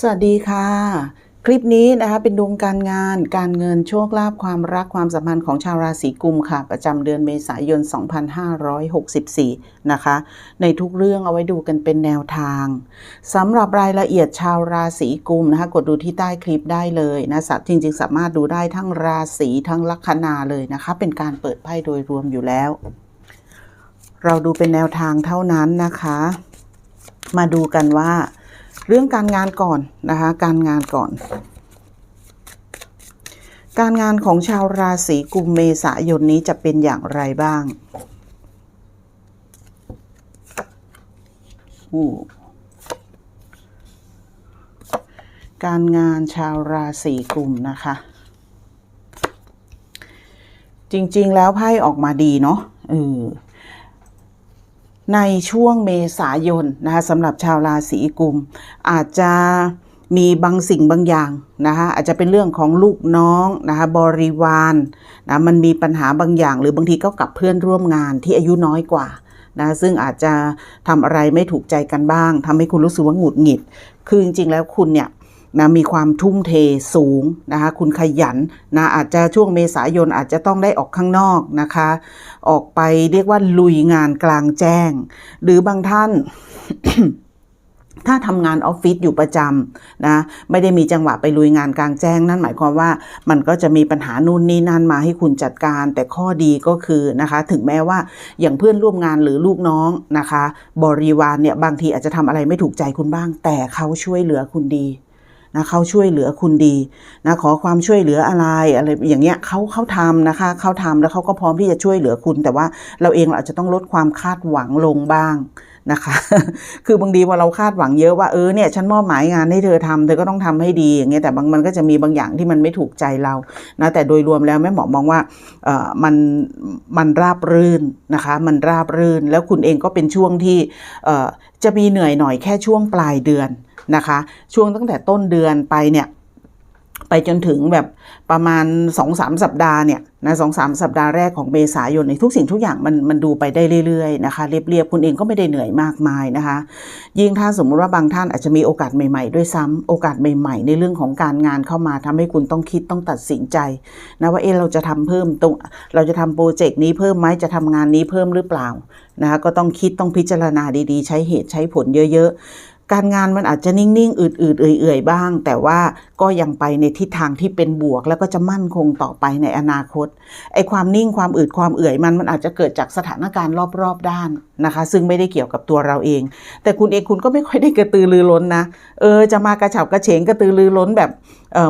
สวัสดีค่ะ คลิปนี้นะคะเป็นดวงการงานการเงินโชคลาภความรักความสัมพันธ์ของชาวราศีกุมค่ะ ประจำเดือนเมษายน 2564 นะคะ ในทุกเรื่องเอาไว้ดูกันเป็นแนวทางสำหรับรายละเอียดชาวราศีกุมนะคะกดดูที่ใต้คลิปได้เลยนะสัตว์จริง ๆ สามารถดูได้ทั้งราศีทั้งลัคนาเลยนะคะ เป็นการเปิดไพ่โดยรวมอยู่แล้ว เราดูเป็นแนวทางเท่านั้นนะคะ มาดูกันว่า เรื่องการงานก่อนนะคะการงานก่อน การงานของชาวราศีกุมเมษายนนี้จะเป็นอย่างไรบ้างการงานชาวราศีกุมนะคะ จริงๆแล้วไพ่ออกมาดีเนาะเออ ในช่วงเมษายนนะคะสำหรับชาวราศีกุม อาจจะมีบางสิ่งบางอย่างนะคะอาจจะเป็นเรื่องของลูกน้องนะคะบริวารนะมันมีปัญหาบางอย่าง หรือบางทีก็กับเพื่อนร่วมงานที่อายุน้อยกว่านะซึ่งอาจจะทำอะไรไม่ถูกใจกันบ้างทำให้คุณรู้สึกว่าหงุดหงิด คือจริงๆแล้วคุณเนี่ย นะมีความทุ่มเทสูงนะคะคุณขยันนะอาจจะช่วงเมษายนอาจจะต้องได้ออกข้างนอกนะคะ ออกไปเรียกว่าลุยงานกลางแจ้ง หรือบางท่านถ้าทำงานออฟฟิศอยู่ประจำนะไม่ได้มีจังหวะไปลุยงานกลางแจ้ง นั่นหมายความว่ามันก็จะมีปัญหานู่นนี่นั่นมาให้คุณจัดการ แต่ข้อดีก็คือนะคะถึงแม้ว่าอย่างเพื่อนร่วมงานหรือลูกน้องนะคะ บริวารเนี่ยบางทีอาจจะทำอะไรไม่ถูกใจคุณบ้าง แต่เขาช่วยเหลือคุณดี นะเขาช่วยเหลือคุณดีนะขอความช่วยเหลืออะไรอะไรอย่างเงี้ยเขาเขาทำนะคะเขาทำแล้วเขาก็พร้อมที่จะช่วยเหลือคุณ แต่ว่าเราเองเราอาจจะต้องลดความคาดหวังลงบ้างนะคะ คือบางทีพอเราคาดหวังเยอะว่าเออเนี่ยฉันมอบหมายงานให้เธอทำเธอก็ต้องทำให้ดีอย่างเงี้ยแต่บางมันก็จะมีบางอย่างที่มันไม่ถูกใจเรานะแต่โดยรวมแล้วแม่หมอมองว่าเออมันมันราบรื่นนะคะ มันราบรื่นแล้วคุณเองก็เป็นช่วงที่เออจะมีเหนื่อยหน่อยแค่ช่วงปลายเดือน นะคะ ช่วงตั้งแต่ต้นเดือนไปเนี่ยไปจนถึงแบบประมาณ2อสสัปดาห์เนี่ยนะสองสามสัปดาห์แรกของเมษายนในทุกสิ่งทุกอย่างมันมันดูไปได้เรื่อยๆนะคะเรียบๆคุณเองก็ไม่ได้เหนื่อยมากมายนะคะ ยิ่งถ้าสมมุติว่าบางท่านอาจจะมีโอกาสใหม่ๆ ด้วยซ้ำโอกาสใหม่ๆ ในเรื่องของการงานเข้ามาทำให้คุณต้องคิดต้องตัดสินใจนะว่าเออเราจะทำเพิ่มตรงเราจะทำโปรเจกต์นี้เพิ่มไหมจะทำงานนี้เพิ่มหรือเปล่านะคะก็ต้องคิดต้องพิจารณาดีๆ ใช้เหตุใช้ผลเยอะๆ การงานมันอาจจะนิ่งๆ อืดๆ เอื่อยๆ บ้าง แต่ว่าก็ยังไปในทิศทางที่เป็นบวก แล้วก็จะมั่นคงต่อไปในอนาคต ไอ้ความนิ่งความอืดความเอื่อยมันมันอาจจะเกิดจากสถานการณ์รอบๆ ด้านนะคะ ซึ่งไม่ได้เกี่ยวกับตัวเราเอง แต่คุณเองคุณก็ไม่ค่อยได้กระตือรือร้นนะ เออ จะมากระฉับกระเฉงกระตือรือร้นแบบ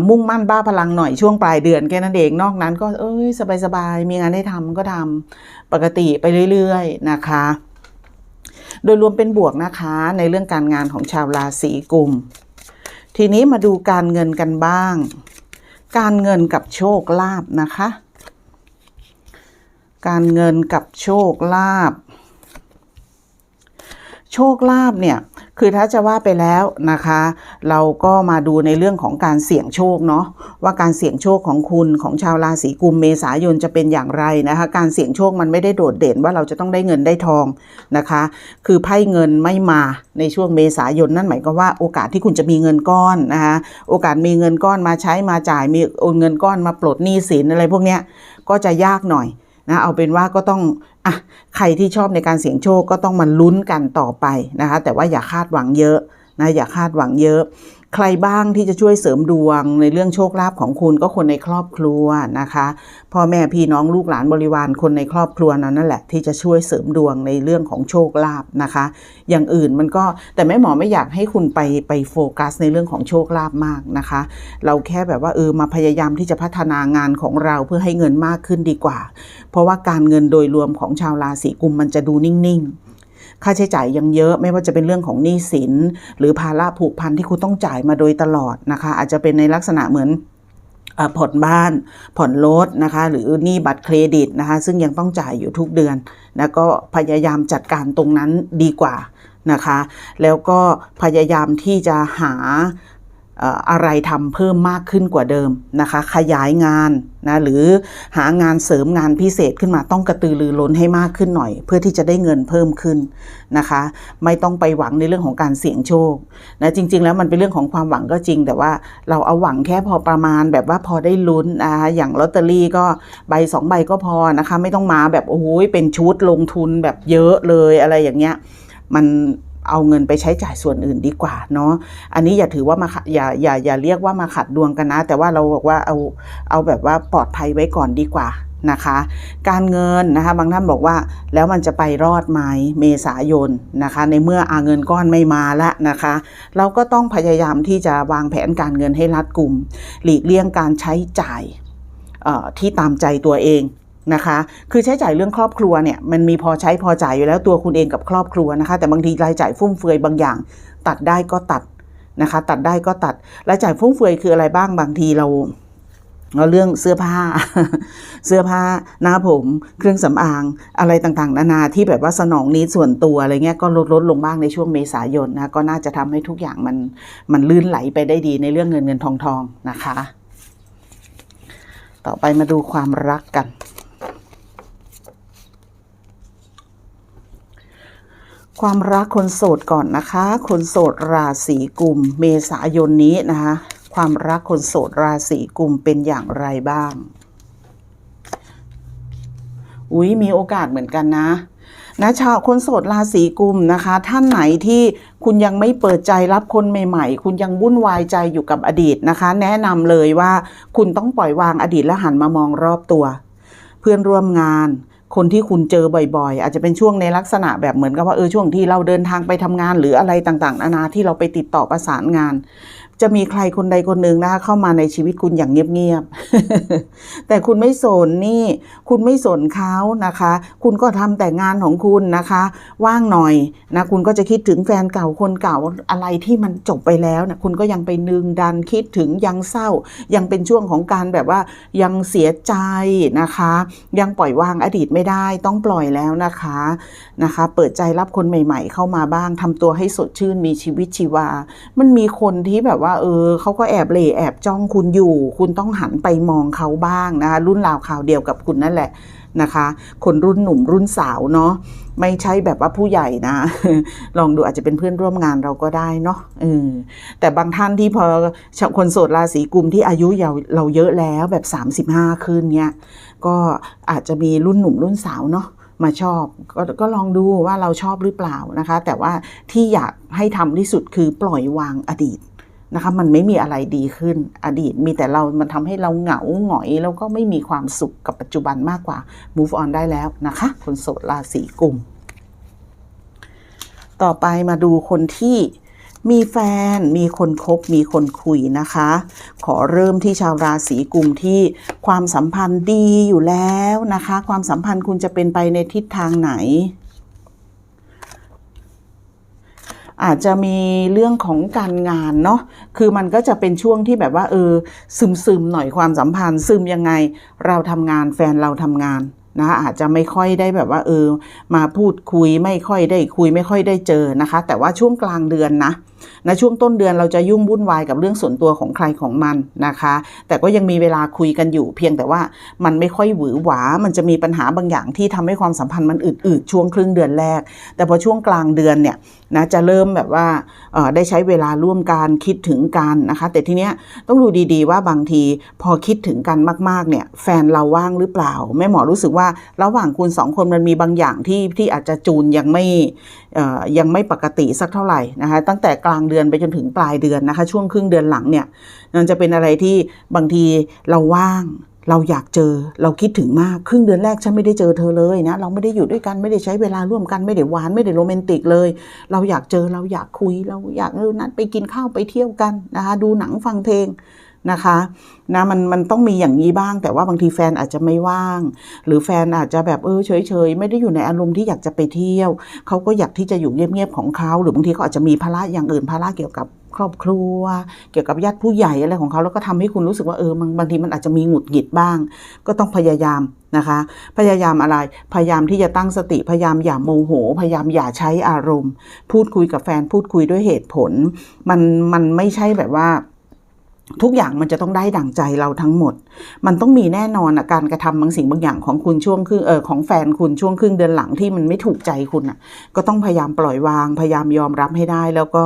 มุ่งมั่นบ้าพลังหน่อยช่วงปลายเดือนแค่นั้นเอง นอกนั้นก็เอ้ยสบายๆ มีงานให้ทำก็ทำปกติไปเรื่อย ๆ นะคะ โดยรวมเป็นบวกนะคะในเรื่องการงานของชาวราศีกุม ทีนี้มาดูการเงินกันบ้าง การเงินกับโชคลาภนะคะ การเงินกับโชคลาภโชคลาภเนี่ย คือถ้าจะว่าไปแล้วนะคะ เราก็มาดูในเรื่องของการเสี่ยงโชคเนาะว่าการเสี่ยงโชคของคุณของชาวราศีกุมเมษายนจะเป็นอย่างไรนะคะ การเสี่ยงโชคมันไม่ได้โดดเด่นว่าเราจะต้องได้เงินได้ทองนะคะ คือไพ่เงินไม่มาในช่วงเมษายนนั่นหมายความว่าโอกาสที่คุณจะมีเงินก้อนนะคะโอกาสมีเงินก้อนมาใช้มาจ่ายมีเงินก้อนมาปลดหนี้สินอะไรพวกเนี้ยก็จะยากหน่อยนะเอาเป็นว่าก็ต้อง อะใครที่ชอบในการเสี่ยงโชคก็ต้องมาลุ้นกันต่อไปนะคะ แต่ว่าอย่าคาดหวังเยอะ นะอย่าคาดหวังเยอะ ใครบ้างที่จะช่วยเสริมดวงในเรื่องโชคลาภของคุณก็คนในครอบครัวนะคะพ่อแม่พี่น้องลูกหลานบริวารคนในครอบครัวนั้นนั่นแหละที่จะช่วยเสริมดวงในเรื่องของโชคลาภนะคะ อย่างอื่นมันก็แต่แม่หมอไม่อยากให้คุณไปไปโฟกัสในเรื่องของโชคลาภมากนะคะ เราแค่แบบว่าเออมาพยายามที่จะพัฒนางานของเราเพื่อให้เงินมากขึ้นดีกว่า เพราะว่าการเงินโดยรวมของชาวราศีกุมมันจะดูนิ่งๆ ค่าใช้จ่ายยังเยอะไม่ว่าจะเป็นเรื่องของหนี้สิน หรือภาระผูกพันที่คุณต้องจ่ายมาโดยตลอดนะคะ อาจจะเป็นในลักษณะเหมือนผ่อนบ้านผ่อนรถนะคะ หรือหนี้บัตรเครดิตนะคะ ซึ่งยังต้องจ่ายอยู่ทุกเดือน แล้วก็พยายามจัดการตรงนั้นดีกว่านะคะ แล้วก็พยายามที่จะหา อะไรทำเพิ่มมากขึ้นกว่าเดิมนะคะ ขยายงานนะหรือหางานเสริมงานพิเศษขึ้นมาต้องกระตือรือร้นให้มากขึ้นหน่อย เพื่อที่จะได้เงินเพิ่มขึ้นนะคะ ไม่ต้องไปหวังในเรื่องของการเสี่ยงโชคนะจริง ๆ แล้วมันเป็นเรื่องของความหวังก็จริง แต่ว่าเราเอาหวังแค่พอประมาณแบบว่าพอได้ลุ้นนะคะอย่างลอตเตอรี่ก็ใบสองใบก็พอนะคะ ไม่ต้องมาแบบโอ้โหเป็นชุดลงทุนแบบเยอะเลยอะไรอย่างเงี้ยมัน เอาเงินไปใช้จ่ายส่วนอื่นดีกว่าเนาะอันนี้อย่าถือว่ามาขัดอย่าอย่าอย่าเรียกว่ามาขัดดวงกันนะ แต่ว่าเราบอกว่าเอาเอาแบบว่าปลอดภัยไว้ก่อนดีกว่านะคะ การเงินนะคะบางท่านบอกว่าแล้วมันจะไปรอดไหมเมษายนนะคะ ในเมื่ออาเงินก้อนไม่มาแล้วนะคะ เราก็ต้องพยายามที่จะวางแผนการเงินให้รัดกุม หลีกเลี่ยงการใช้จ่ายที่ตามใจตัวเอง นะคะ คือใช้จ่ายเรื่องครอบครัวเนี่ยมันมีพอใช้พอจ่ายอยู่แล้วตัวคุณเองกับครอบครัวนะคะ แต่บางทีรายจ่ายฟุ่มเฟือยบางอย่าง ตัดได้ก็ตัดนะคะ ตัดได้ก็ตัดรายจ่ายฟุ่มเฟือยคืออะไรบ้างบางทีเราเราเรื่องเสื้อผ้า เสื้อผ้าหน้าผม เครื่องสำอางอะไรต่างๆ นานาที่แบบว่าสนองนี้ส่วนตัวอะไรเงี้ยก็ลดลดลงบ้างในช่วงเมษายนนะก็น่าจะทำให้ทุกอย่างมันมันลื่นไหลไปได้ดีในเรื่องเงินเงินทองทองนะคะ ต่อไปมาดูความรักกัน ความรักคนโสดก่อนนะคะ คนโสดราศีกุม เมษายนนี้นะคะ ความรักคนโสดราศีกุมเป็นอย่างไรบ้าง อุ้ยมีโอกาสเหมือนกันนะนะชาวคนโสดราศีกุมนะคะ ท่านไหนที่คุณยังไม่เปิดใจรับคนใหม่ ๆ คุณยังวุ่นวายใจอยู่กับอดีตนะคะ แนะนำเลยว่าคุณต้องปล่อยวางอดีตและหันมามองรอบตัว เพื่อนร่วมงาน คนที่คุณเจอบ่อยๆ อาจจะเป็นช่วงในลักษณะแบบเหมือนกับว่าเออช่วงที่เราเดินทางไปทำงานหรืออะไรต่างๆนานาที่เราไปติดต่อประสานงานจะมีใครคนใดคนหนึ่งนะคะเข้ามาในชีวิตคุณอย่างเงียบๆ แต่คุณไม่สนนี่ คุณไม่สนเขานะคะ คุณก็ทำแต่งานของคุณนะคะ ว่างหน่อยนะ คุณก็จะคิดถึงแฟนเก่าคนเก่าอะไรที่มันจบไปแล้วนะคุณก็ยังไปนึงดันคิดถึงยังเศร้า ยังเป็นช่วงของการแบบว่ายังเสียใจนะคะ ยังปล่อยวางอดีตไม่ได้ต้องปล่อยแล้วนะคะนะคะ เปิดใจรับคนใหม่ ๆ เข้ามาบ้างทำตัวให้สดชื่นมีชีวิตชีวา มันมีคนที่แบบว่า เออเขาก็แอบเหล่แอบจ้องคุณอยู่ คุณต้องหันไปมองเขาบ้างนะคะรุ่นราวข่าวเดียวกับคุณนั่นแหละนะคะ คนรุ่นหนุ่มรุ่นสาวเนาะไม่ใช่แบบว่าผู้ใหญ่นะ ลองดูอาจจะเป็นเพื่อนร่วมงานเราก็ได้เนาะออแต่บางท่านที่พอคนโสดราศีกุมที่อายุเราเราเยอะแล้วแบบ 35 ขึ้นเนี้ยก็อาจจะมีรุ่นหนุ่มรุ่นสาวเนาะมาชอบกก็ลองดูว่าเราชอบหรือเปล่านะคะ แต่ว่าที่อยากให้ทำที่สุดคือปล่อยวางอดีต นะคะมันไม่มีอะไรดีขึ้น อดีตมีแต่เรา มันทำให้เราเหงาหงอย แล้วก็ไม่มีความสุขกับปัจจุบันมากกว่า move on ได้แล้วนะคะ คนโสดราศีกุม ต่อไปมาดูคนที่มีแฟน มีคนคบ มีคนคุยนะคะ ขอเริ่มที่ชาวราศีกุมที่ความสัมพันธ์ดีอยู่แล้วนะคะ ความสัมพันธ์คุณจะเป็นไปในทิศทางไหน อาจจะมีเรื่องของการงานเนาะคือมันก็จะเป็นช่วงที่แบบว่า เออ ซึมซึมหน่อยความสัมพันธ์ ซึมยังไง เราทำงานแฟนเราทำงานนะอาจจะไม่ค่อยได้แบบว่า เออ มาพูดคุยไม่ค่อยได้คุยไม่ค่อยได้เจอนะคะ แต่ว่าช่วงกลางเดือนนะ ในช่วงต้นเดือนเราจะยุ่งวุ่นวายกับเรื่องส่วนตัวของใครของมันนะคะ แต่ก็ยังมีเวลาคุยกันอยู่ เพียงแต่ว่ามันไม่ค่อยหวือหวา มันจะมีปัญหาบางอย่างที่ทำให้ความสัมพันธ์มันอืดๆช่วงครึ่งเดือนแรก แต่พอช่วงกลางเดือนเนี่ยนะจะเริ่มแบบว่าได้ใช้เวลาร่วมกันคิดถึงกันนะคะ แต่ทีเนี้ยต้องดูดีๆว่าบางทีพอคิดถึงกันมากๆเนี่ยแฟนเราว่างหรือเปล่าแม่หมอรู้สึกว่าระหว่างคุณสองคนมันมีบางอย่างที่ที่อาจจะจูนยังไม่ ยังไม่ปกติสักเท่าไหร่นะคะตั้งแต่กลางเดือนไปจนถึงปลายเดือนนะคะช่วงครึ่งเดือนหลังเนี่ยมันจะเป็นอะไรที่บางทีเราว่างเราอยากเจอเราคิดถึงมากครึ่งเดือนแรกฉันไม่ได้เจอเธอเลยนะเราไม่ได้อยู่ด้วยกันไม่ได้ใช้เวลาร่วมกันไม่ได้หวานไม่ได้โรแมนติกเลย เราอยากเจอเราอยากคุยเราอยากเออนัดไปกินข้าวไปเที่ยวกันนะคะดูหนังฟังเพลง นะคะนะมันมันต้องมีอย่างนี้บ้าง แต่ว่าบางทีแฟนอาจจะไม่ว่าง หรือแฟนอาจจะแบบเออเฉยๆ ไม่ได้อยู่ในอารมณ์ที่อยากจะไปเที่ยว เขาก็อยากที่จะอยู่เงียบๆของเขาหรือบางทีเขาอาจจะมีภาระอย่างอื่นภาระเกี่ยวกับครอบครัว เกี่ยวกับญาติผู้ใหญ่อะไรของเขาแล้วก็ทำให้คุณรู้สึกว่าเออบางบางทีมันอาจจะมีหงุดหงิดบ้าง ก็ต้องพยายามนะคะ พยายามอะไร พยายามที่จะตั้งสติ พยายามอย่าโมโห พยายามอย่าใช้อารมณ์ พูดคุยกับแฟนพูดคุยด้วยเหตุผล มันมันไม่ใช่แบบว่า ทุกอย่างมันจะต้องได้ดั่งใจเราทั้งหมด มันต้องมีแน่นอนอะการกระทำบางสิ่งบางอย่างของคุณช่วงครึ่งเออของแฟนคุณช่วงครึ่งเดือนหลังที่มันไม่ถูกใจคุณอะก็ต้องพยายามปล่อยวาง พยายามยอมรับให้ได้ แล้วก็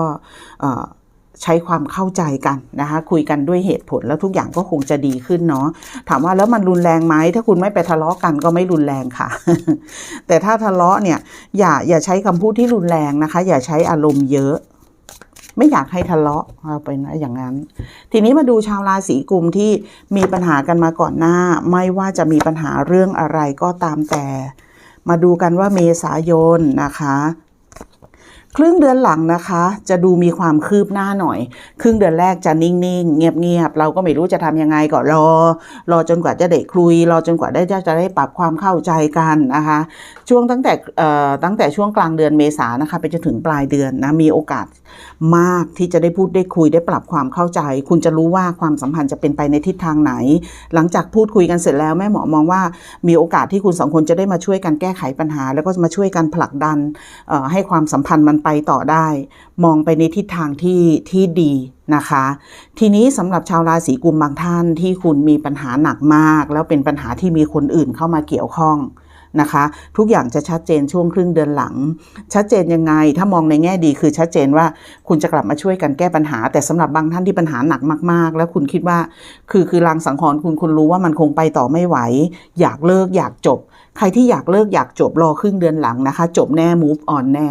ใช้ความเข้าใจกันนะคะคุยกันด้วยเหตุผลแล้วทุกอย่างก็คงจะดีขึ้นเนาะถามว่าแล้วมันรุนแรงไหมถ้าคุณไม่ไปทะเลาะกันก็ไม่รุนแรงค่ะ แต่ถ้าทะเลาะเนี่ยอย่าอย่าใช้คำพูดที่รุนแรงนะคะ อย่าใช้อารมณ์เยอะ ไม่อยากให้ทะเลาะเอาไปนะอย่างนั้น ทีนี้มาดูชาวราศีกุมที่มีปัญหากันมาก่อนหน้า ไม่ว่าจะมีปัญหาเรื่องอะไรก็ตามแต่ มาดูกันว่าเมษายนนะคะ ครึ่งเดือนหลังนะคะ จะดูมีความคืบหน้าหน่อย ครึ่งเดือนแรกจะนิ่งๆ เงียบๆ เราก็ไม่รู้จะทำยังไงก็รอ รอจนกว่าจะได้คุย รอจนกว่าได้จะได้ปรับความเข้าใจกันนะคะ ช่วงตั้งแต่ตั้งแต่ช่วงกลางเดือนเมษานะคะไปจนถึงปลายเดือนนะมีโอกาสมากที่จะได้พูดได้คุยได้ปรับความเข้าใจ คุณจะรู้ว่าความสัมพันธ์จะเป็นไปในทิศทางไหน หลังจากพูดคุยกันเสร็จแล้วแม่หมอมองว่ามีโอกาสที่คุณสองคนจะได้มาช่วยกันแก้ไขปัญหา แล้วก็มาช่วยกันผลักดันให้ความสัมพันธ์มันไปต่อได้ มองไปในทิศทางที่ที่ดีนะคะ ทีนี้สำหรับชาวราศีกุมบางท่านที่คุณมีปัญหาหนักมาก แล้วเป็นปัญหาที่มีคนอื่นเข้ามาเกี่ยวข้องนะคะ ทุกอย่างจะชัดเจนช่วงครึ่งเดือนหลัง ชัดเจนยังไง ถ้ามองในแง่ดีคือชัดเจนว่าคุณจะกลับมาช่วยกันแก้ปัญหา แต่สำหรับบางท่านที่ปัญหาหนักมาก ๆ แล้วคุณคิดว่า คือคือรางสังหรณ์คุณคุณรู้ว่ามันคงไปต่อไม่ไหว อยากเลิกอยากจบ ใครที่อยากเลิกอยากจบรอครึ่งเดือนหลังนะคะ จบแน่ move on แน่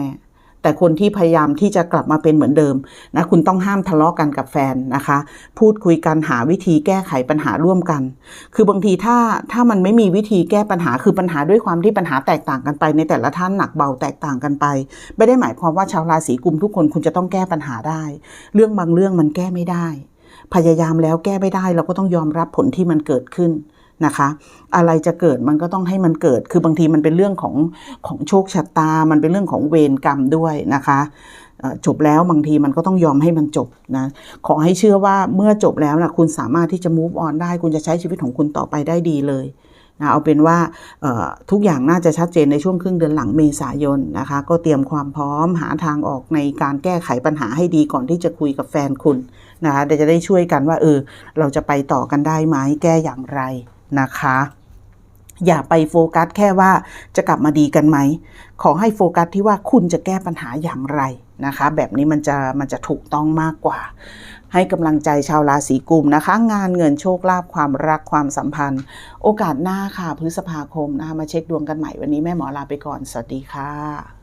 แต่คนที่พยายามที่จะกลับมาเป็นเหมือนเดิมนะคุณต้องห้ามทะเลาะกันกับแฟนนะคะ พูดคุยกันหาวิธีแก้ไขปัญหาร่วมกัน คือบางทีถ้าถ้ามันไม่มีวิธีแก้ปัญหาคือปัญหาด้วยความที่ปัญหาแตกต่างกันไป ในแต่ละท่านหนักเบาแตกต่างกันไป ไม่ได้หมายความว่าชาวราศีกุมทุกคนคุณจะต้องแก้ปัญหาได้ เรื่องบางเรื่องมันแก้ไม่ได้ พยายามแล้วแก้ไม่ได้เราก็ต้องยอมรับผลที่มันเกิดขึ้น นะคะ อะไรจะเกิดมันก็ต้องให้มันเกิด คือบางทีมันเป็นเรื่องของของโชคชะตา มันเป็นเรื่องของเวรกรรมด้วยนะคะจบแล้วบางทีมันก็ต้องยอมให้มันจบนะ ขอให้เชื่อว่าเมื่อจบแล้วนะคุณสามารถที่จะ move on ได้ คุณจะใช้ชีวิตของคุณต่อไปได้ดีเลยนะเอาเป็นว่าทุกอย่างน่าจะชัดเจนในช่วงครึ่งเดือนหลังเมษายนนะคะ ก็เตรียมความพร้อมหาทางออกในการแก้ไขปัญหาให้ดีก่อนที่จะคุยกับแฟนคุณนะคะเดี๋ยวจะได้ช่วยกันว่าเออเราจะไปต่อกันได้ไหมแก้อย่างไร นะคะ อย่าไปโฟกัสแค่ว่าจะกลับมาดีกันไหม ขอให้โฟกัสที่ว่าคุณจะแก้ปัญหาอย่างไรนะคะ แบบนี้มันจะมันจะถูกต้องมากกว่า ให้กำลังใจชาวราศีกุมนะคะ งานเงินโชคลาภความรักความสัมพันธ์ โอกาสหน้าค่ะพฤษภาคมนะคะมาเช็คดวงกันใหม่วันนี้แม่หมอลาไปก่อน สวัสดีค่ะ